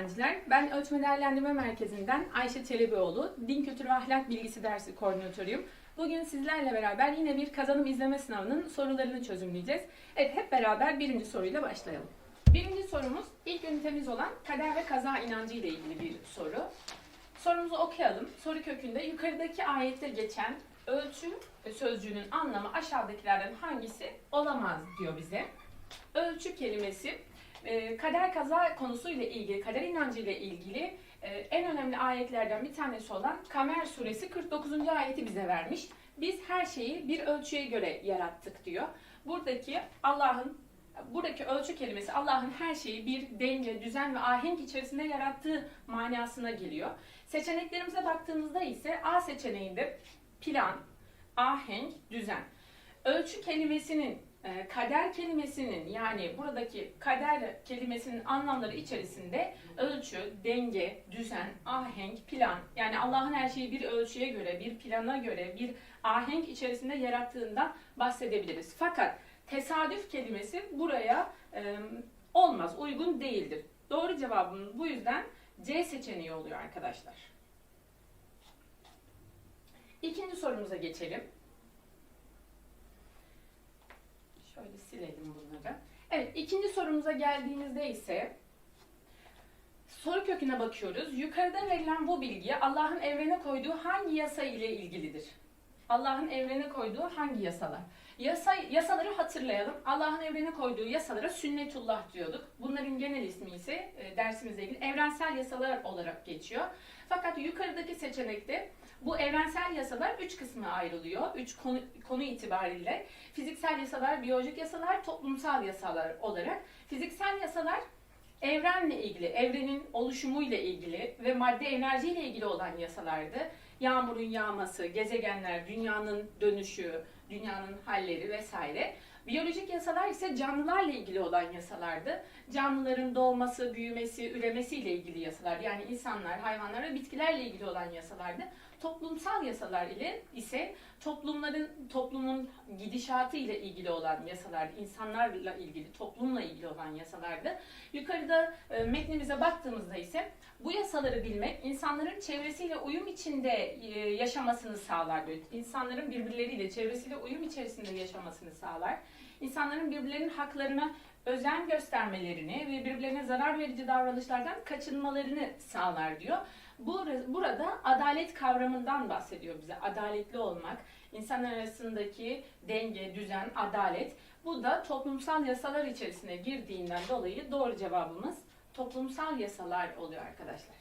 öğrenciler. Ben Ölçme Değerlendirme Merkezi'nden Ayşe Çelebioğlu, Din Kültürü ve Ahlak Bilgisi dersi koordinatörüyüm. Bugün sizlerle beraber yine bir kazanım izleme sınavının sorularını çözümleyeceğiz. Evet, hep beraber birinci soruyla başlayalım. Birinci sorumuz ilk ünitemiz olan kader ve kaza inancı ile ilgili bir soru. Sorumuzu okuyalım. Soru kökünde yukarıdaki ayette geçen ölçü sözcüğünün anlamı aşağıdakilerden hangisi olamaz diyor bize. Ölçü kelimesi e, kader kaza konusuyla ilgili, kader inancı ile ilgili e, en önemli ayetlerden bir tanesi olan Kamer suresi 49. ayeti bize vermiş. Biz her şeyi bir ölçüye göre yarattık diyor. Buradaki Allah'ın buradaki ölçü kelimesi Allah'ın her şeyi bir denge, düzen ve ahenk içerisinde yarattığı manasına geliyor. Seçeneklerimize baktığımızda ise A seçeneğinde plan, ahenk, düzen. Ölçü kelimesinin kader kelimesinin yani buradaki kader kelimesinin anlamları içerisinde ölçü, denge, düzen, ahenk, plan yani Allah'ın her şeyi bir ölçüye göre, bir plana göre, bir ahenk içerisinde yarattığından bahsedebiliriz. Fakat tesadüf kelimesi buraya e, olmaz, uygun değildir. Doğru cevabımız bu yüzden C seçeneği oluyor arkadaşlar. İkinci sorumuza geçelim. Şöyle silelim bunları. Evet, ikinci sorumuza geldiğimizde ise soru köküne bakıyoruz. Yukarıda verilen bu bilgi Allah'ın evrene koyduğu hangi yasa ile ilgilidir? Allah'ın evrene koyduğu hangi yasalar? Yasa, yasaları hatırlayalım. Allah'ın evrene koyduğu yasalara sünnetullah diyorduk. Bunların genel ismi ise e, dersimizle ilgili evrensel yasalar olarak geçiyor. Fakat yukarıdaki seçenekte bu evrensel yasalar üç kısma ayrılıyor. Üç konu, konu itibariyle. Fiziksel yasalar, biyolojik yasalar, toplumsal yasalar olarak. Fiziksel yasalar evrenle ilgili, evrenin oluşumuyla ilgili ve madde enerjiyle ilgili olan yasalardı. Yağmurun yağması, gezegenler, dünyanın dönüşü, dünyanın halleri vesaire. Biyolojik yasalar ise canlılarla ilgili olan yasalardı. Canlıların doğması, büyümesi, üremesiyle ilgili yasalar. Yani insanlar, hayvanlar ve bitkilerle ilgili olan yasalardı. Toplumsal yasalar ile ise toplumların toplumun gidişatı ile ilgili olan yasalardı. İnsanlarla ilgili, toplumla ilgili olan yasalardı. Yukarıda e, metnimize baktığımızda ise bu yasaları bilmek insanların çevresiyle uyum içinde e, yaşamasını sağlar. diyor. İnsanların birbirleriyle, çevresiyle uyum içerisinde yaşamasını sağlar. İnsanların birbirlerinin haklarına özen göstermelerini ve birbirlerine zarar verici davranışlardan kaçınmalarını sağlar diyor. Bu, burada adalet kavramından bahsediyor bize. Adaletli olmak, insanlar arasındaki denge, düzen, adalet. Bu da toplumsal yasalar içerisine girdiğinden dolayı doğru cevabımız toplumsal yasalar oluyor arkadaşlar.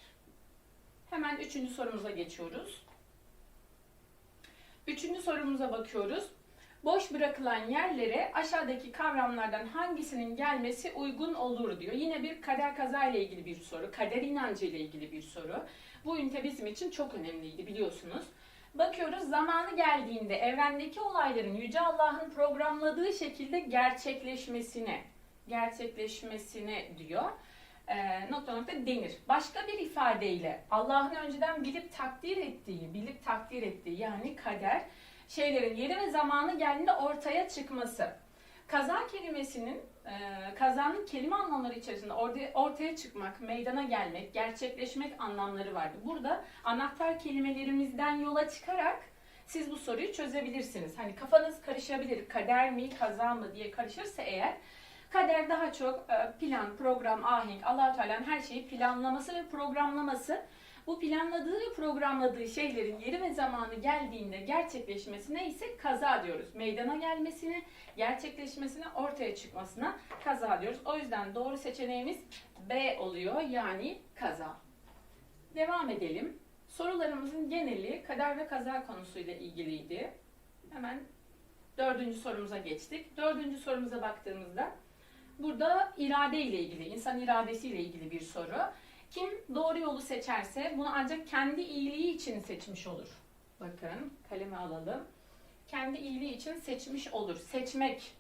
Hemen üçüncü sorumuza geçiyoruz. Üçüncü sorumuza bakıyoruz. Boş bırakılan yerlere aşağıdaki kavramlardan hangisinin gelmesi uygun olur diyor. Yine bir kader kaza ile ilgili bir soru, kader inancı ile ilgili bir soru. Bu ünite bizim için çok önemliydi biliyorsunuz. Bakıyoruz zamanı geldiğinde evrendeki olayların Yüce Allah'ın programladığı şekilde gerçekleşmesine, gerçekleşmesine diyor. E, nokta nokta denir. Başka bir ifadeyle Allah'ın önceden bilip takdir ettiği, bilip takdir ettiği yani kader şeylerin yeri ve zamanı geldiğinde ortaya çıkması. Kaza kelimesinin, kazanın kelime anlamları içerisinde ortaya, ortaya çıkmak, meydana gelmek, gerçekleşmek anlamları vardı. Burada anahtar kelimelerimizden yola çıkarak siz bu soruyu çözebilirsiniz. Hani kafanız karışabilir, kader mi, kaza mı diye karışırsa eğer kader daha çok e, plan, program, ahenk, allah Teala'nın her şeyi planlaması ve programlaması bu planladığı ve programladığı şeylerin yeri ve zamanı geldiğinde gerçekleşmesine ise kaza diyoruz. Meydana gelmesine, gerçekleşmesine, ortaya çıkmasına kaza diyoruz. O yüzden doğru seçeneğimiz B oluyor yani kaza. Devam edelim. Sorularımızın geneli kader ve kaza konusuyla ilgiliydi. Hemen dördüncü sorumuza geçtik. Dördüncü sorumuza baktığımızda burada irade ile ilgili, insan iradesi ile ilgili bir soru. Kim doğru yolu seçerse bunu ancak kendi iyiliği için seçmiş olur. Bakın kalemi alalım. Kendi iyiliği için seçmiş olur. Seçmek,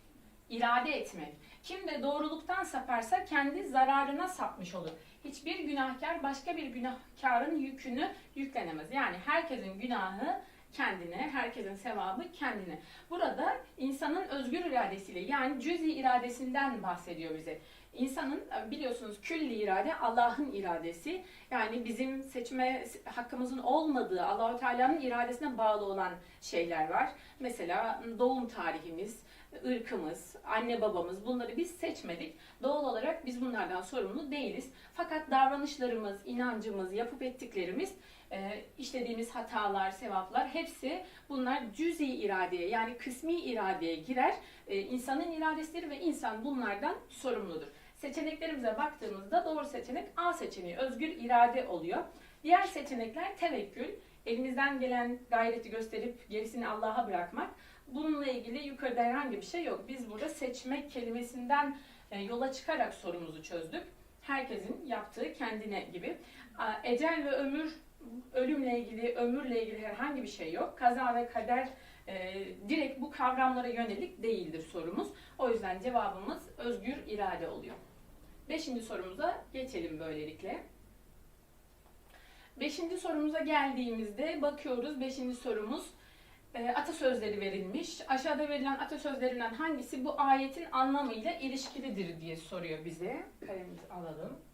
irade etmek. Kim de doğruluktan saparsa kendi zararına sapmış olur. Hiçbir günahkar başka bir günahkarın yükünü yüklenemez. Yani herkesin günahı kendine, herkesin sevabı kendine. Burada insanın özgür iradesiyle yani cüz-i iradesinden bahsediyor bize. İnsanın biliyorsunuz külli irade Allah'ın iradesi. Yani bizim seçme hakkımızın olmadığı Allahu Teala'nın iradesine bağlı olan şeyler var. Mesela doğum tarihimiz, ırkımız, anne babamız bunları biz seçmedik. Doğal olarak biz bunlardan sorumlu değiliz. Fakat davranışlarımız, inancımız, yapıp ettiklerimiz, e, işlediğimiz hatalar, sevaplar hepsi bunlar cüz-i iradeye yani kısmi iradeye girer. E, insanın iradesidir ve insan bunlardan sorumludur. Seçeneklerimize baktığımızda doğru seçenek A seçeneği özgür irade oluyor. Diğer seçenekler tevekkül, elimizden gelen gayreti gösterip gerisini Allah'a bırakmak. Bununla ilgili yukarıda herhangi bir şey yok. Biz burada seçmek kelimesinden e, yola çıkarak sorumuzu çözdük. Herkesin yaptığı kendine gibi. Ecel ve ömür, ölümle ilgili, ömürle ilgili herhangi bir şey yok. Kaza ve kader e, direkt bu kavramlara yönelik değildir sorumuz. O yüzden cevabımız özgür irade oluyor. Beşinci sorumuza geçelim böylelikle. Beşinci sorumuza geldiğimizde bakıyoruz. Beşinci sorumuz e, atasözleri verilmiş. Aşağıda verilen atasözlerinden hangisi bu ayetin anlamıyla ilişkilidir diye soruyor bize. Kalemizi alalım.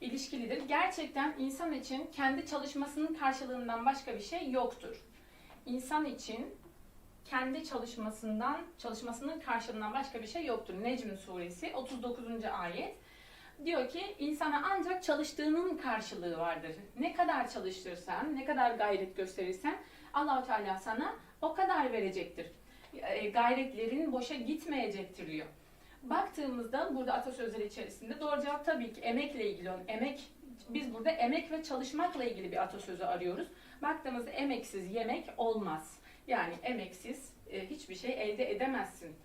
İlişkilidir. Gerçekten insan için kendi çalışmasının karşılığından başka bir şey yoktur. İnsan için kendi çalışmasından çalışmasının karşılığından başka bir şey yoktur. Necm suresi 39. ayet diyor ki insana ancak çalıştığının karşılığı vardır. Ne kadar çalıştırsan, ne kadar gayret gösterirsen Allahu Teala sana o kadar verecektir. E, gayretlerin boşa gitmeyecektir diyor. Baktığımızda burada atasözleri içerisinde doğru cevap tabii ki emekle ilgili olan emek biz burada emek ve çalışmakla ilgili bir atasözü arıyoruz. Baktığımızda emeksiz yemek olmaz. Yani emeksiz e, hiçbir şey elde edemezsin.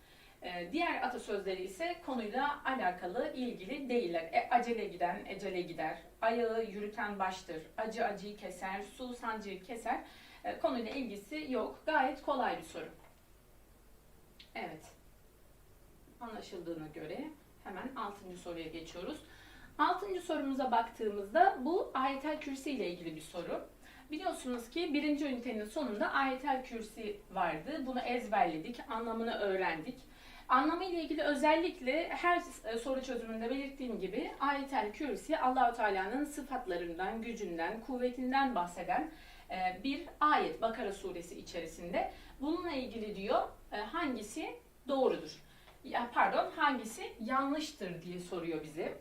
E, diğer atasözleri ise konuyla alakalı, ilgili değiller. E, acele giden, ecele gider. Ayağı yürüten baştır. Acı acıyı keser, su sancıyı keser. E, konuyla ilgisi yok. Gayet kolay bir soru. Evet. Anlaşıldığına göre hemen 6. soruya geçiyoruz. 6. sorumuza baktığımızda bu ayetel kürsi ile ilgili bir soru. Biliyorsunuz ki birinci ünitenin sonunda ayetel kürsi vardı. Bunu ezberledik, anlamını öğrendik. Anlamı ile ilgili özellikle her e, soru çözümünde belirttiğim gibi ayetel kürsi Allahu Teala'nın sıfatlarından, gücünden, kuvvetinden bahseden e, bir ayet Bakara suresi içerisinde. Bununla ilgili diyor e, hangisi doğrudur? Ya pardon, hangisi yanlıştır diye soruyor bize.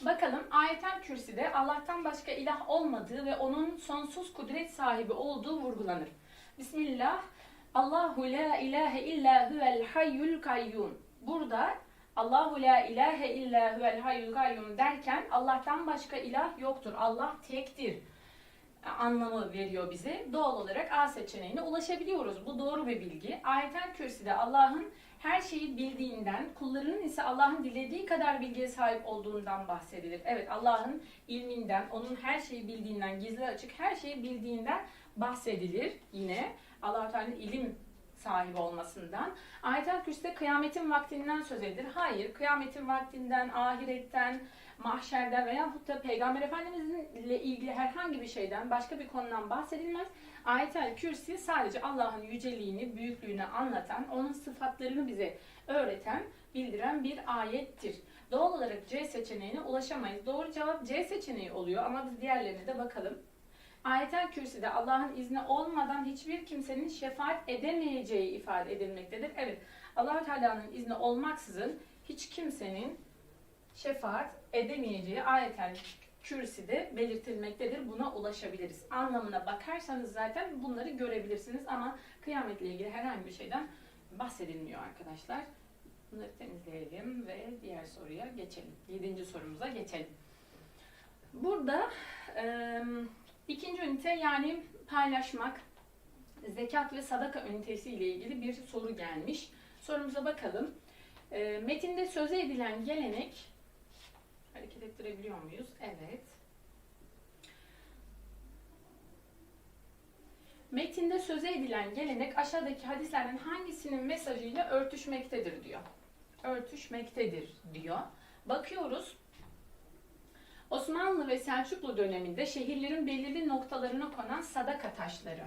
Bakalım ayetel kürsüde Allah'tan başka ilah olmadığı ve onun sonsuz kudret sahibi olduğu vurgulanır. Bismillah. Allahu la ilahe illa huvel hayyul kayyum. Burada Allahu la ilahe illa huvel hayyul kayyum derken Allah'tan başka ilah yoktur. Allah tektir anlamı veriyor bize. Doğal olarak A seçeneğine ulaşabiliyoruz. Bu doğru bir bilgi. Ayetel Kürsi'de Allah'ın her şeyi bildiğinden, kullarının ise Allah'ın dilediği kadar bilgiye sahip olduğundan bahsedilir. Evet Allah'ın ilminden, onun her şeyi bildiğinden, gizli açık her şeyi bildiğinden bahsedilir yine. Allah-u Teala'nın ilim sahibi olmasından. Ayetel Kürsi'de kıyametin vaktinden söz edilir. Hayır, kıyametin vaktinden, ahiretten, mahşerden veya da Peygamber Efendimizle ilgili herhangi bir şeyden, başka bir konudan bahsedilmez. Ayetel Kürsi sadece Allah'ın yüceliğini, büyüklüğünü anlatan, onun sıfatlarını bize öğreten, bildiren bir ayettir. Doğal olarak C seçeneğine ulaşamayız. Doğru cevap C seçeneği oluyor ama biz diğerlerine de bakalım. Ayetel Kürsi'de Allah'ın izni olmadan hiçbir kimsenin şefaat edemeyeceği ifade edilmektedir. Evet, allah Teala'nın izni olmaksızın hiç kimsenin şefaat edemeyeceği ayetel kürsüde belirtilmektedir. Buna ulaşabiliriz. Anlamına bakarsanız zaten bunları görebilirsiniz ama kıyametle ilgili herhangi bir şeyden bahsedilmiyor arkadaşlar. Bunları temizleyelim ve diğer soruya geçelim. Yedinci sorumuza geçelim. Burada e, ikinci ünite yani paylaşmak, zekat ve sadaka ünitesi ile ilgili bir soru gelmiş. Sorumuza bakalım. E, metinde söze edilen gelenek Hareket ettirebiliyor muyuz? Evet. Metinde söze edilen gelenek aşağıdaki hadislerden hangisinin mesajıyla örtüşmektedir diyor. Örtüşmektedir diyor. Bakıyoruz. Osmanlı ve Selçuklu döneminde şehirlerin belirli noktalarına konan sadaka taşları.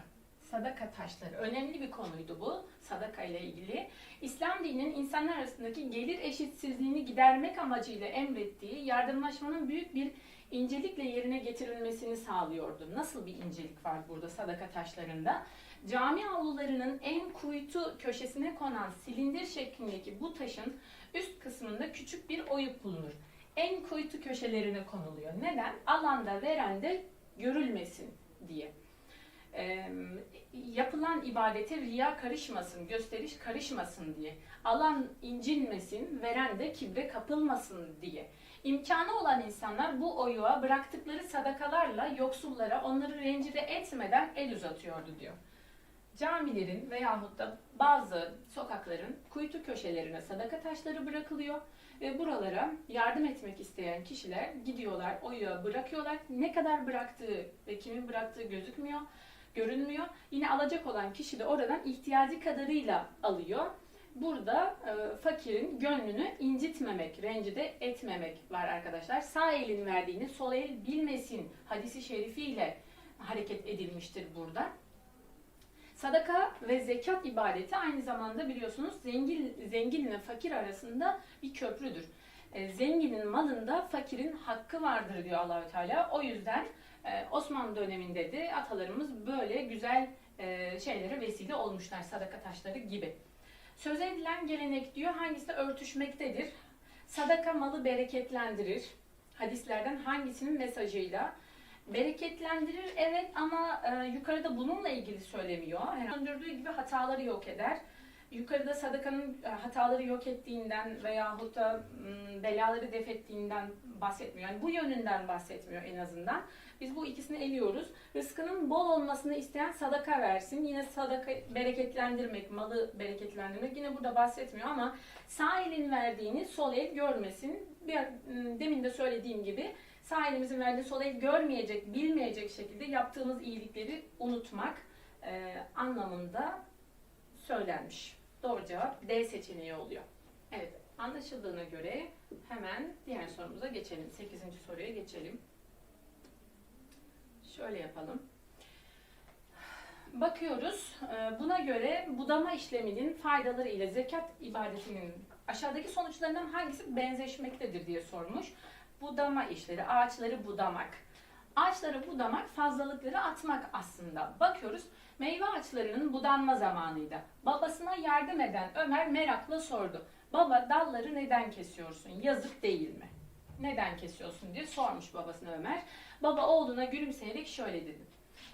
Sadaka taşları. Önemli bir konuydu bu sadaka ile ilgili. İslam dininin insanlar arasındaki gelir eşitsizliğini gidermek amacıyla emrettiği yardımlaşmanın büyük bir incelikle yerine getirilmesini sağlıyordu. Nasıl bir incelik var burada sadaka taşlarında? Cami avlularının en kuytu köşesine konan silindir şeklindeki bu taşın üst kısmında küçük bir oyuk bulunur. En kuytu köşelerine konuluyor. Neden? Alanda verende görülmesin diye. Ee, yapılan ibadete riya karışmasın, gösteriş karışmasın diye. Alan incinmesin, veren de kibre kapılmasın diye. İmkanı olan insanlar bu oyuğa bıraktıkları sadakalarla yoksullara onları rencide etmeden el uzatıyordu diyor. Camilerin veyahut da bazı sokakların kuytu köşelerine sadaka taşları bırakılıyor ve buralara yardım etmek isteyen kişiler gidiyorlar, oyuğa bırakıyorlar. Ne kadar bıraktığı ve kimin bıraktığı gözükmüyor, görünmüyor. Yine alacak olan kişi de oradan ihtiyacı kadarıyla alıyor. Burada e, fakirin gönlünü incitmemek, rencide etmemek var arkadaşlar. Sağ elin verdiğini sol el bilmesin hadisi şerifiyle hareket edilmiştir burada. Sadaka ve zekat ibadeti aynı zamanda biliyorsunuz zengin zenginle fakir arasında bir köprüdür. E, zenginin malında fakirin hakkı vardır diyor Allahü Teala. O yüzden Osmanlı döneminde de atalarımız böyle güzel e, şeylere vesile olmuşlar sadaka taşları gibi. Söz edilen gelenek diyor hangisi örtüşmektedir? Sadaka malı bereketlendirir. Hadislerden hangisinin mesajıyla? Bereketlendirir evet ama e, yukarıda bununla ilgili söylemiyor. Yani söndürdüğü gibi hataları yok eder. Yukarıda sadakanın e, hataları yok ettiğinden veyahut da belaları def ettiğinden bahsetmiyor. Yani bu yönünden bahsetmiyor en azından. Biz bu ikisini eliyoruz. Rızkının bol olmasını isteyen sadaka versin. Yine sadaka bereketlendirmek, malı bereketlendirmek yine burada bahsetmiyor ama sağ elin verdiğini sol el görmesin. Bir, demin de söylediğim gibi sağ elimizin verdiği sol el görmeyecek, bilmeyecek şekilde yaptığımız iyilikleri unutmak e, anlamında söylenmiş. Doğru cevap D seçeneği oluyor. Evet, anlaşıldığına göre hemen diğer sorumuza geçelim. 8. soruya geçelim. Şöyle yapalım. Bakıyoruz. e, Buna göre budama işleminin faydaları ile zekat ibadetinin aşağıdaki sonuçlarından hangisi benzeşmektedir diye sormuş. Budama işleri, ağaçları budamak. Ağaçları budamak, fazlalıkları atmak aslında. Bakıyoruz, meyve ağaçlarının budanma zamanıydı. Babasına yardım eden Ömer merakla sordu. Baba dalları neden kesiyorsun? Yazık değil mi? Neden kesiyorsun diye sormuş babasına Ömer. Baba oğluna gülümseyerek şöyle dedi.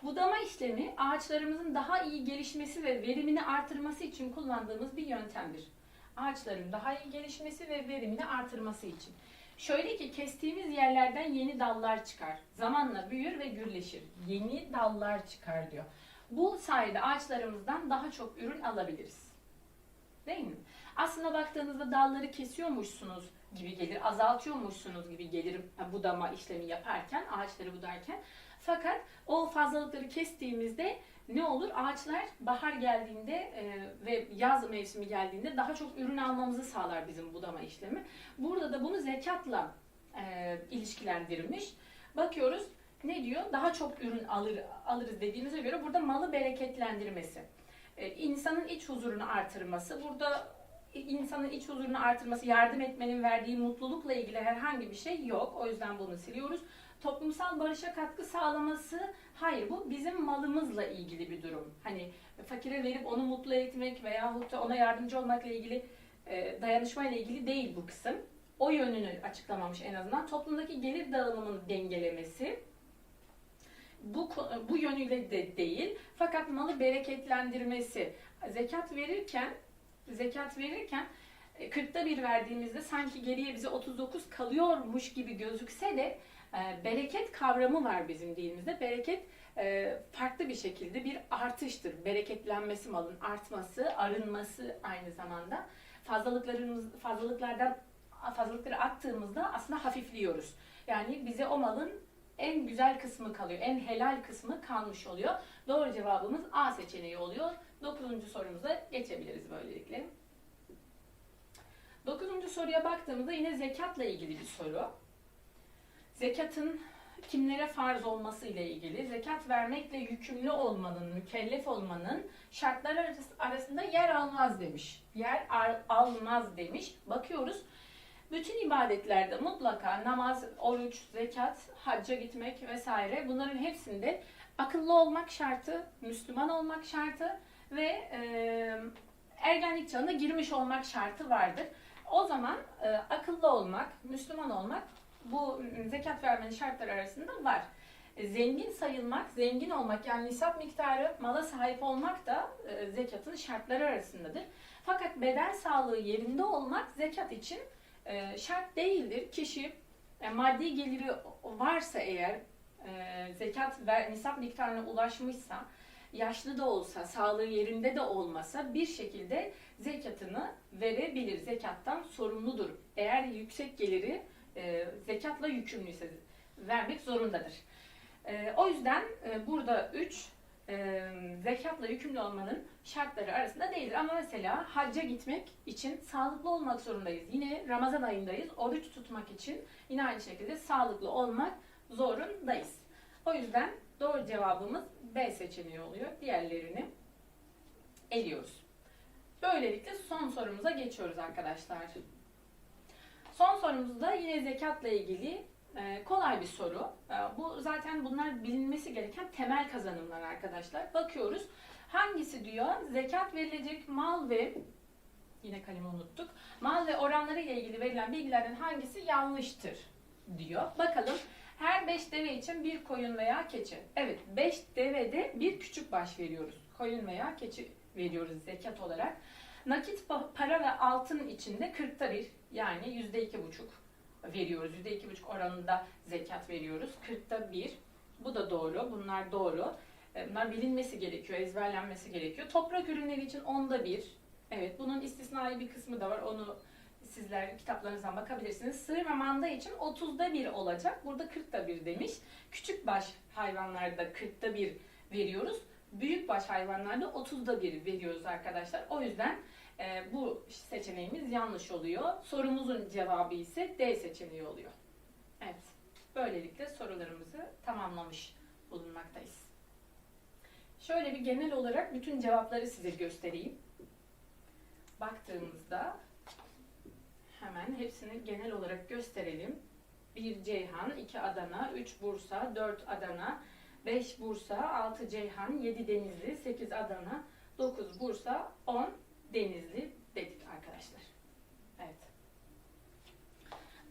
Budama işlemi ağaçlarımızın daha iyi gelişmesi ve verimini artırması için kullandığımız bir yöntemdir. Ağaçların daha iyi gelişmesi ve verimini artırması için. Şöyle ki kestiğimiz yerlerden yeni dallar çıkar. Zamanla büyür ve gürleşir. Yeni dallar çıkar diyor. Bu sayede ağaçlarımızdan daha çok ürün alabiliriz. Değil mi? Aslında baktığınızda dalları kesiyormuşsunuz gibi gelir, azaltıyormuşsunuz gibi gelir budama işlemi yaparken, ağaçları budarken. Fakat o fazlalıkları kestiğimizde ne olur? Ağaçlar bahar geldiğinde e, ve yaz mevsimi geldiğinde daha çok ürün almamızı sağlar bizim budama işlemi. Burada da bunu zekatla e, ilişkilendirmiş. Bakıyoruz ne diyor? Daha çok ürün alır alırız dediğimize göre burada malı bereketlendirmesi. E, insanın iç huzurunu artırması. Burada insanın iç huzurunu artırması, yardım etmenin verdiği mutlulukla ilgili herhangi bir şey yok. O yüzden bunu siliyoruz. Toplumsal barışa katkı sağlaması, hayır bu bizim malımızla ilgili bir durum. Hani fakire verip onu mutlu etmek veyahut da ona yardımcı olmakla ilgili e, dayanışmayla ilgili değil bu kısım. O yönünü açıklamamış en azından. Toplumdaki gelir dağılımının dengelemesi, bu bu yönüyle de değil. Fakat malı bereketlendirmesi. Zekat verirken zekat verirken 40'ta bir verdiğimizde sanki geriye bize 39 kalıyormuş gibi gözükse de e, bereket kavramı var bizim dilimizde. Bereket e, farklı bir şekilde bir artıştır. Bereketlenmesi malın artması, arınması aynı zamanda. Fazlalıklarımız fazlalıklardan fazlalıkları attığımızda aslında hafifliyoruz. Yani bize o malın en güzel kısmı kalıyor. En helal kısmı kalmış oluyor. Doğru cevabımız A seçeneği oluyor. Dokuzuncu sorumuza geçebiliriz böylelikle. Dokuzuncu soruya baktığımızda yine zekatla ilgili bir soru. Zekatın kimlere farz olması ile ilgili, zekat vermekle yükümlü olmanın, mükellef olmanın şartları arası- arasında yer almaz demiş. Yer al- almaz demiş. Bakıyoruz. Bütün ibadetlerde mutlaka namaz, oruç, zekat, hacca gitmek vesaire bunların hepsinde akıllı olmak şartı, Müslüman olmak şartı ve e, ergenlik çağına girmiş olmak şartı vardır. O zaman e, akıllı olmak, Müslüman olmak bu zekat vermenin şartları arasında var. E, Zengin sayılmak, zengin olmak yani nisap miktarı mala sahip olmak da e, zekatın şartları arasındadır. Fakat beden sağlığı yerinde olmak zekat için e, şart değildir. Kişi maddi geliri varsa eğer zekat ver, nisap miktarına ulaşmışsa, yaşlı da olsa, sağlığı yerinde de olmasa bir şekilde zekatını verebilir. Zekattan sorumludur. Eğer yüksek geliri e, zekatla yükümlüyse vermek zorundadır. E, o yüzden e, burada 3 zekatla yükümlü olmanın şartları arasında değildir. Ama mesela hacca gitmek için sağlıklı olmak zorundayız. Yine Ramazan ayındayız. Oruç tutmak için yine aynı şekilde sağlıklı olmak zorundayız. O yüzden doğru cevabımız B seçeneği oluyor. Diğerlerini eliyoruz. Böylelikle son sorumuza geçiyoruz arkadaşlar. Son sorumuzda yine zekatla ilgili e, kolay bir soru. E, bu zaten bunlar bilinmesi gereken temel kazanımlar arkadaşlar. Bakıyoruz. Hangisi diyor? Zekat verilecek mal ve yine kalemi unuttuk. Mal ve oranları ile ilgili verilen bilgilerden hangisi yanlıştır diyor. Bakalım. Her 5 deve için bir koyun veya keçi. Evet 5 devede bir küçük baş veriyoruz. Koyun veya keçi veriyoruz zekat olarak. Nakit pa- para ve altın içinde 40'ta bir yani yüzde iki buçuk veriyoruz. Yüzde iki buçuk oranında zekat veriyoruz. 40'ta bir. Bu da doğru. Bunlar doğru. E, Bunlar bilinmesi gerekiyor, ezberlenmesi gerekiyor. Toprak ürünleri için onda bir. Evet, bunun istisnai bir kısmı da var. Onu sizler kitaplarınızdan bakabilirsiniz. Sığır ve manda için 30'da bir olacak. Burada 40'da bir demiş. Küçük baş hayvanlarda 40'da bir veriyoruz. Büyük baş hayvanlarda 30'da bir veriyoruz arkadaşlar. O yüzden e, bu seçeneğimiz yanlış oluyor. Sorumuzun cevabı ise D seçeneği oluyor. Evet. Böylelikle sorularımızı tamamlamış bulunmaktayız. Şöyle bir genel olarak bütün cevapları size göstereyim. Baktığımızda hemen hepsini genel olarak gösterelim. 1 Ceyhan, 2 Adana, 3 Bursa, 4 Adana, 5 Bursa, 6 Ceyhan, 7 Denizli, 8 Adana, 9 Bursa, 10 Denizli dedik arkadaşlar. Evet.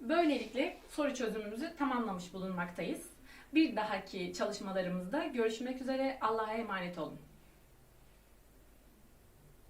Böylelikle soru çözümümüzü tamamlamış bulunmaktayız. Bir dahaki çalışmalarımızda görüşmek üzere. Allah'a emanet olun.